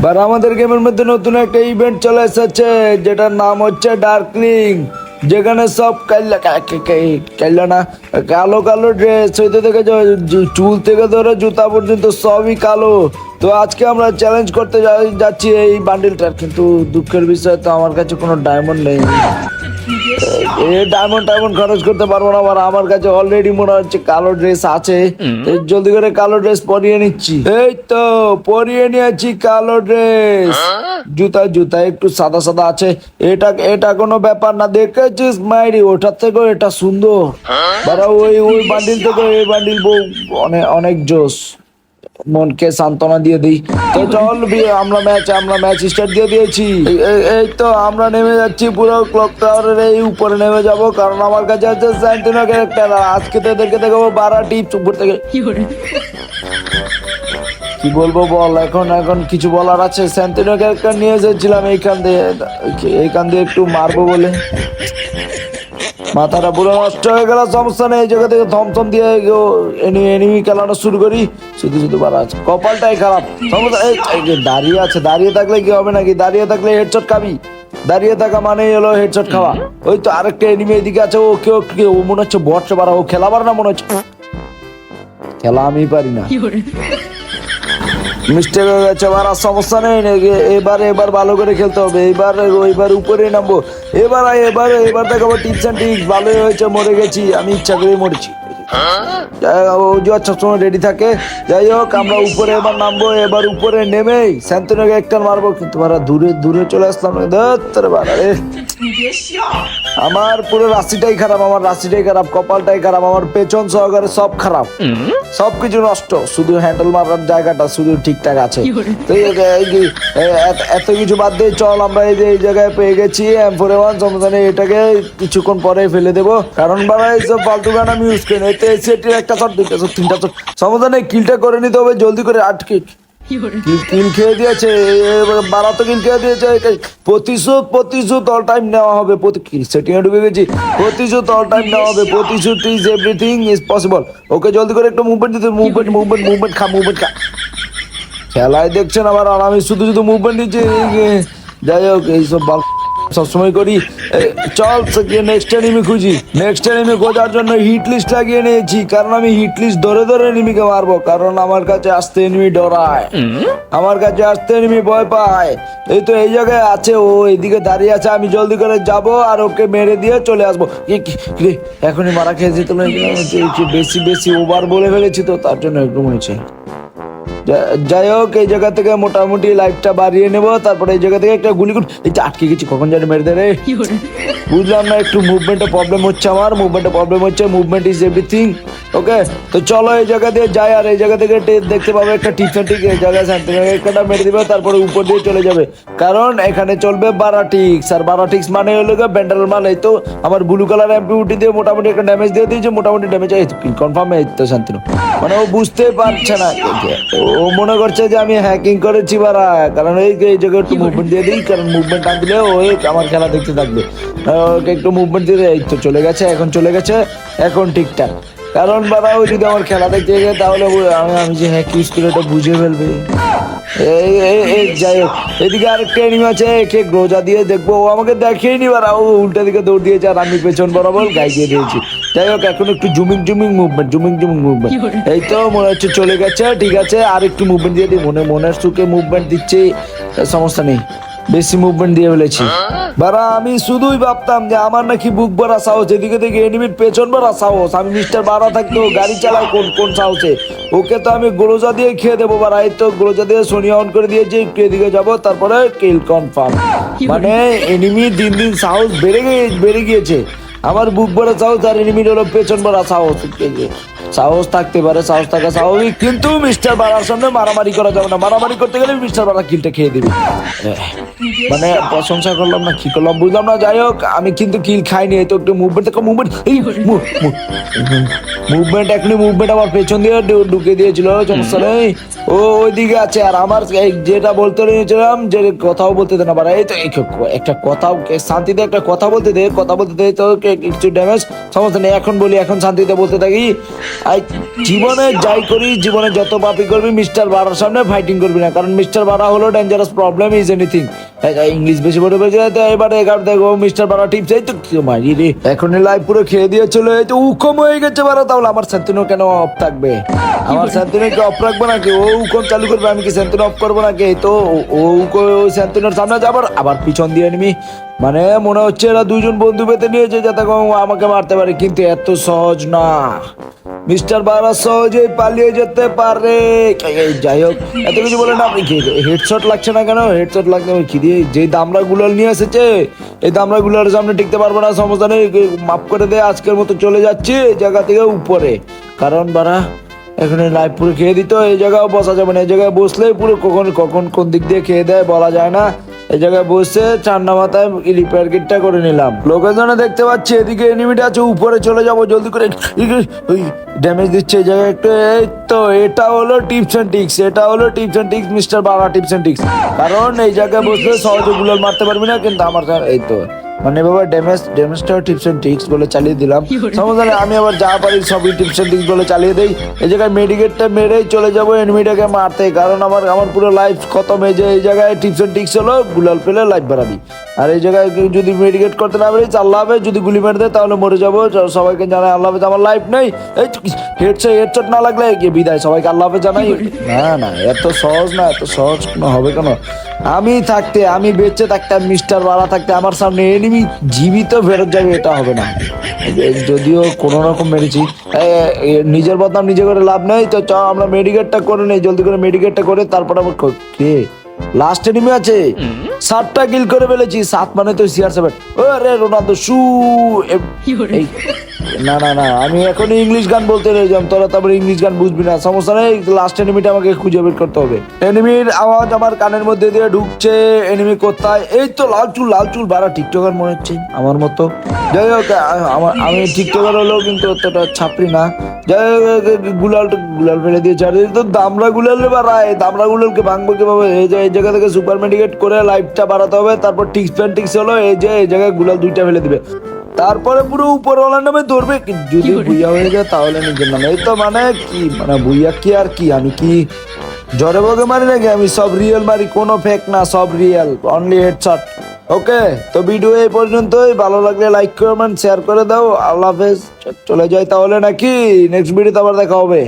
এবার আমাদের গেমের মধ্যে নতুন একটা ইভেন্ট চলে এসেছে, যেটার নাম হচ্ছে ডার্কলিং যেখানে সব কাল্লা কা- কা- কা- কাল্লা না, কালো কালো ড্রেস হইতে থেকে চুল থেকে ধরে জুতা পর্যন্ত সবই কালো। তো আজকে আমরা চ্যালেঞ্জ করতে যাচ্ছি এই বান্ডিলটার কিন্তু দুঃখের বিষয় তো আমার কাছে কোনো ডায়মন্ড নেই। ডায়মন্ড টাইমন্ড খরচ করতে পারব না আবার আমার কাছে অলরেডি মনে হচ্ছে কালো ড্রেস আছে। জলদি করে কালো ড্রেস পরিয়ে নিচ্ছি। এই তো পরিয়ে নিয়েছি কালো ড্রেস জুতা জুতা একটু সাদা সাদা আছে। এটা এটা কোনো ব্যাপার না দেখেছিস মাইরি? ওটার থেকেও এটা সুন্দর। বারা ওই ওই বান্ডিল থেকে এই বান্ডিল বউ অনেক অনেক জোশ মনকে সান্ত্বনা দিয়ে দিই। তো চল বি- আমরা ম্যাচ আমরা ম্যাচ স্টার্ট দিয়ে দিয়েছি। এই- তো আমরা নেমে যাচ্ছি পুরো ক্লক টাওয়ারের এই উপরে নেমে যাব কারণ আমার কাছে আছে স্যান্টিনো ক্যারেক্টার আজকে তো এদেরকে দেখাবো বারা টিপস উপর থেকে। কি বলব বল এখন এখন কিছু বলার আছে। স্যান্টিনো ক্যারেক্টার নিয়ে এসেছিলাম এইখান দিয়ে এইখান দিয়ে একটু মারবো বলে। মাথাটা পুরো নষ্ট হয়ে গেল, সমস্যা নেই জায়গা থেকে থমথম দিয়ে এনিমি খেলানো শুরু করি। শুধু শুধু বাড়া আছে। কপালটাই খারাপ। সমস্যা দাঁড়িয়ে আছে, দাঁড়িয়ে থাকলে কি হবে নাকি? দাঁড়িয়ে থাকলে হেডশট খাবি। দাঁড়িয়ে থাকা মানে হলো হেডশট খাওয়া। ওই তো আরেকটা এনিমি এদিকে আছে, ও কেউ ও মনে হচ্ছে বটছে বাড়া, ও খেলাবার না মনে হচ্ছে। খেলা আমি পারি না। মিস্টেক হয়ে গেছে এবার আর সমস্যা নেই এবার এবার ভালো করে খেলতে হবে। এবার এবার উপরে নামবো। এবার এবার এবার দেখাবো টিপস অ্যান্ড টিক্স ভালোই হয়েছে মরে গেছি আমি ইচ্ছা করে মরেছি। হোক, সবসময় রেডি থাকে যাই হোক আমরা উপরে এবার নামবো এবার উপরে নেমেই স্যান্তনাকে একটা মারবো কিন্তু মারা দূরে দূরে চলে আসলাম ধরে বাড়া রে। আমার পুরো রাশিটাই খারাপ আমার রাশিটাই খারাপ কপালটাই খারাপ আমার পেছন সহকারে সব খারাপ। সবকিছু নষ্ট শুধু হ্যান্ডেল মারার জায়গাটা শুধু ঠিকঠাক আছে। তো এত- এত কিছু বাদ দিয়ে চল আমরা এই যে এই জায়গায় পেয়ে গেছি এম ফোর ওয়ান সমস্যা নেই এটাকে কিছুক্ষণ পরে ফেলে দেবো। কারণ বাবা এইসব ফালতু গান আমি ইউজ করি না এতে সেটির একটা শট দুইটা shot, তিনটা শট সমস্যা নেই কিলটা করে নিতে হবে জলদি করে আটকে। কিল খেয়ে দিয়েছে বারা তো কিল খেয়ে দিয়েছে প্রতিশোধ প্রতিশোধ অল টাইম নেওয়া হবে সেটিং এ ঢুকে গেছি প্রতিশোধ অল টাইম নেওয়া হবে, প্রতিশোধ is everything is possible okay জলদি করে একটু মুভমেন্ট দিতে মুভমেন্ট মুভমেন্ট মুভমেন্ট খা মুভমেন্ট খা। খেলায় দেখছেন আবার আর আমি শুধু শুধু মুভমেন্ট দিচ্ছি যাই হোক, এইসব বাল সবসময় করি। চল নেক্সট এনিমি খুঁজি। নেক্সট এনিমি খোঁজার জন্য হিট লিস্ট লাগিয়ে নিয়েছি কারণ আমি হিট লিস্ট ধরে ধরে এনিমিকে মারবো কারণ আমার কাছে আসতে এনিমি ডরায়। আমার কাছে আসতে এনিমি ভয় পায়। এই তো এই জায়গায় আছে ও এদিকে দাঁড়িয়ে আছে আমি জলদি করে যাব আর ওকে মেরে দিয়ে চলে আসব। এখনই মারা খেয়ে যেত না বেশি বেশি ওভার বলে ফেলেছি তো তার জন্য একটু মনে যা- যাই হোক এই জায়গা থেকে মোটামুটি লাইটটা বাড়িয়ে নেব। তারপরে এই জায়গা থেকে একটা গুলি গুলি এই যে আটকে গেছি কখন জানি মেরে দেবে রে। বুঝলাম না একটু মুভমেন্টে প্রবলেম হচ্ছে আমার মুভমেন্টে প্রবলেম হচ্ছে মুভমেন্ট ইজ এভরিথিং ওকে তো চলো এই জায়গা দিয়ে যাই আর এই জায়গা থেকে দেখতে পাবো একটা টিফিন ঠিক এই জায়গায় শান্তি একটা মেরে দিবে তারপরে উপর দিয়ে চলে যাবে। কারণ এখানে চলবে বারাটিক্স আর বারাটিক্স মানে হলো ব্যান্ডাল মাল এই তো আমার ব্লু কালার এমপি উঠি দিয়ে মোটামুটি একটা ড্যামেজ দিয়ে দিয়েছে মোটামুটি ড্যামেজ কনফার্ম এই তো শান্তিনু। মানে ও বুঝতে পারছে না। ও মনে করছে যে আমি হ্যাকিং করেছি বারা কারণ এই এই জায়গায় একটু মুভমেন্ট দিয়ে দিই কারণ মুভমেন্ট না দিলে ও আমার খেলা দেখতে থাকবে। ওকে একটু মুভমেন্ট দিয়ে এই তো চলে গেছে এখন চলে গেছে এখন ঠিকঠাক। কারণ বাবা ও যদি আমার খেলা দেখতে যায় তাহলে ও- আমি আমি যে হ্যাক ইউজ করে এটা বুঝে ফেলবে। এই এই- এই যাই হোক এদিকে আরেকটা এনিমি আছে একে গ্রোজা দিয়ে দেখব। ও আমাকে দেখেই নি বারা ও উল্টা দিকে দৌড় দিয়েছে আর আমি পেছন বরাবর গাই দিয়ে দিয়েছি। যাই হোক এখন একটু zooming zooming movement zooming zooming movement এই তো মনে হচ্ছে চলে গেছে ঠিক আছে আর একটু মুভমেন্ট দিয়ে দিই মনে মনের সুখে মুভমেন্ট দিচ্ছি সমস্যা নেই বেশি মুভমেন্ট দিয়ে ফেলেছি। বারা আমি শুধুই ভাবতাম যে আমার নাকি বুক ভরা সাহস এদিকে থেকে এনিমির পেছন ভরা সাহস আমি মিস্টার বারা থাকতো গাড়ি চালাই কোন কোন সাহসে? ওকে তো আমি গ্লোজা দিয়ে খেয়ে দেবো বারা এই তো গ্লোজা দিয়ে সোনিয়া অন করে দিয়েছি একটু এদিকে যাব তারপরে কিল কনফার্ম মানে এনিমি দিন দিন সাহস বেড়ে গিয়ে বেড়ে গিয়েছে। আমার বুক ভরা চাও তার এনিমির হলো পেছন ভরা সাহস। সাহস থাকতে পারে সাহস থাকা স্বাভাবিক। কিন্তু মিস্টার বারার সামনে মারামারি করা যাবে না। মারামারি করতে গেলে মিস্টার বারা কিলটা খেয়ে দিবে। মানে প্রশংসা করলাম না কি করলাম বুঝলাম না। যাই হোক আমি কিন্তু কিল খাইনি এই তো একটু মুভমেন্ট দেখো মুভমেন্ট এই মুভমেন্ট এখনই মুভমেন্ট আমার পেছন দিয়ে ঢুকে দিয়েছিল সমস্যা নেই। ও ওইদিকে আছে আর আমার যেটা বলতে নিয়েছিলাম যে কথাও বলতে দে না বাড়া এই তো একটা কথা শান্তিতে একটা কথা বলতে দে কথা বলতে দে তো কিছু ড্যামেজ সমস্যা নেই এখন বলি এখন শান্তিতে বলতে থাকি। জীবনে যাই করি, জীবনে যত পাপি করবি, মিস্টার বাড়ার সামনে ফাইটিং করবি না। কারণ মিস্টার বাড়া হলো dangerous problem is anything English বেশি বলে বেশি এবারে এগারো, দেখো, মিস্টার বাড়া টিপস, এই তো কি মারি রে। এখন লাইভ পুরো খেয়ে দিয়ে চলে এই তো উকম হয়ে গেছে বাড়া তাহলে আমার শান্তিনো কেন অফ থাকবে? আমার শান্তিনো কি অফ রাখব নাকি? ও উকম চালু করবে, আমি কি শান্তিনো অফ করব নাকি? তো, ও- উকো শান্তিনোর সামনে যাবার আবার পিছন দিয়ে নিবি মানে মনে হচ্ছে এরা দুজন বন্ধু পেতে নিয়েছে, যাতে আমাকে মারতে পারে, কিন্তু এত সহজ না। মিস্টার বারা সহজেই পালিয়ে যেতে পারে। যাই হোক, এত কিছু বলে না, আপনি কি হেডশট লাগছে না কেন? হেডশট লাগছে কি দিয়ে যে দামরা গুলাল নিয়ে এসেছে, এই দামরা গুলার সামনে টিকতে পারব না, সমস্যা নেই মাফ করে দে, আজকের মতো চলে যাচ্ছি, এই জায়গা থেকে উপরে। কারণ বারা, এখানে লাইভ পুরো খেয়ে দিত, এই জায়গাও বসা যাবে না, এই জায়গায় বসলেই পুরো কখন কখন কোন দিক দিয়ে খেয়ে দেয় বলা যায় না। এই জায়গায় বসে ঠান্ডা মাথায় রিপেয়ার কিটটা করে নিলাম। লোকেশনে দেখতে পাচ্ছি, এদিকে এনিমিটা আছে, উপরে চলে যাব, জলদি করে। ওই ড্যামেজ দিচ্ছে এই জায়গায় একটু, এই তো, এটা হলো টিপস অ্যান্ড টিক্স এটা হলো টিপস অ্যান্ড টিক্স মিস্টার বাবা টিপস অ্যান্ড টিক্স কারণ এই জায়গায় বসে সহজে গুলো মারতে পারবি না, কিন্তু আমার এই তো। মানে বাবা ড্যামেজ ড্যামেজটা টিপস অ্যান্ড ট্রিক্স বলে চালিয়ে দিলাম। সমস্যা আমি আবার যা পারি সবই টিপস অ্যান্ড ট্রিক্স বলে চালিয়ে দিই। এই জায়গায় মেডিকেটটা মেরেই চলে যাব এনিমিটাকে মারতে। কারণ আমার আমার পুরো লাইফ খতম হয়ে যায়। এই জায়গায় টিপস অ্যান্ড ট্রিক্স হলো গুলাল পেলে লাইফ বাড়াবি। আর এই জায়গায় যদি মেডিকেট করতে না পারি আল্লাহ হবে যদি গুলি মেরে দেয় তাহলে মরে যাব। সবাইকে জানাই আল্লাহ হাফেজ আমার লাইফ নেই। এই হেডশট হেডশট না লাগলে বিদায় সবাইকে আল্লাহ হাফেজ জানাই। না না এত সহজ না এত সহজ হবে কেন? আমি থাকতে আমি বেঁচে থাকতে মিস্টার বাড়া থাকতে আমার সামনে এনিমি জীবিত ফেরত যাবে এটা হবে না। যদিও কোনো রকম মেরেছি। নিজের বদনাম নিজে করে লাভ নেই তো চ আমরা মেডিকেটটা করে নেই জলদি করে মেডিকেটটা করে তারপর আবার ক- লাস্ট এনিমি আছে। সাতটা কিল করে ফেলেছি সাত মানে তো সিআর সেভেন ও রে রোনালদো শু এই না না না, আমি এখন ইংলিশ গান বলতে রয়েছিলাম তোরা তারপরে ইংলিশ গান বুঝবি না, সমস্যা নেই লাস্ট এনিমিটা আমাকে খুঁজে বের করতে হবে। এনিমির আওয়াজ আমার কানের মধ্যে দিয়ে ঢুকছে এনিমি কোথায়? এই তো লাল চুল লাল চুল, বাড়া টিকটকার মনে হচ্ছে, আমার মতো। যাই হোক আমার আমি টিকটকার হলেও কিন্তু অতটা ছাপড়ি না। যাই হোক গুলাল গুলাল ফেলে দিয়েছে আর তো দামরা গুলাল বা রায় দামরা গুলালকে ভাঙবো কীভাবে? এই যে, এই জায়গা থেকে সুপার মেডিকেট করে লাইফটা বাড়াতে হবে, তারপর টিক্স প্যান টিক্স হলো, এই যে, এই জায়গায় গুলাল দুইটা ফেলে দিবে। তারপরে পুরো উপরওয়ালার নামে ধরবে। যদি বুইয়া হয়ে যায় তাহলে নিজের নামে। এই তো মানে কি? মানে বুইয়া কি আর কি? আমি কি জ্বরে বগে মারি নাকি? আমি সব রিয়েল মারি কোনো ফেক না সব রিয়েল অনলি হেডশট ওকে তো ভিডিও এই পর্যন্তই। ভালো লাগলে লাইক করবেন শেয়ার করে দাও। আল্লাহ হাফেজ। চলে যাই তাহলে নাকি? নেক্সট ভিডিওতে আবার দেখা হবে।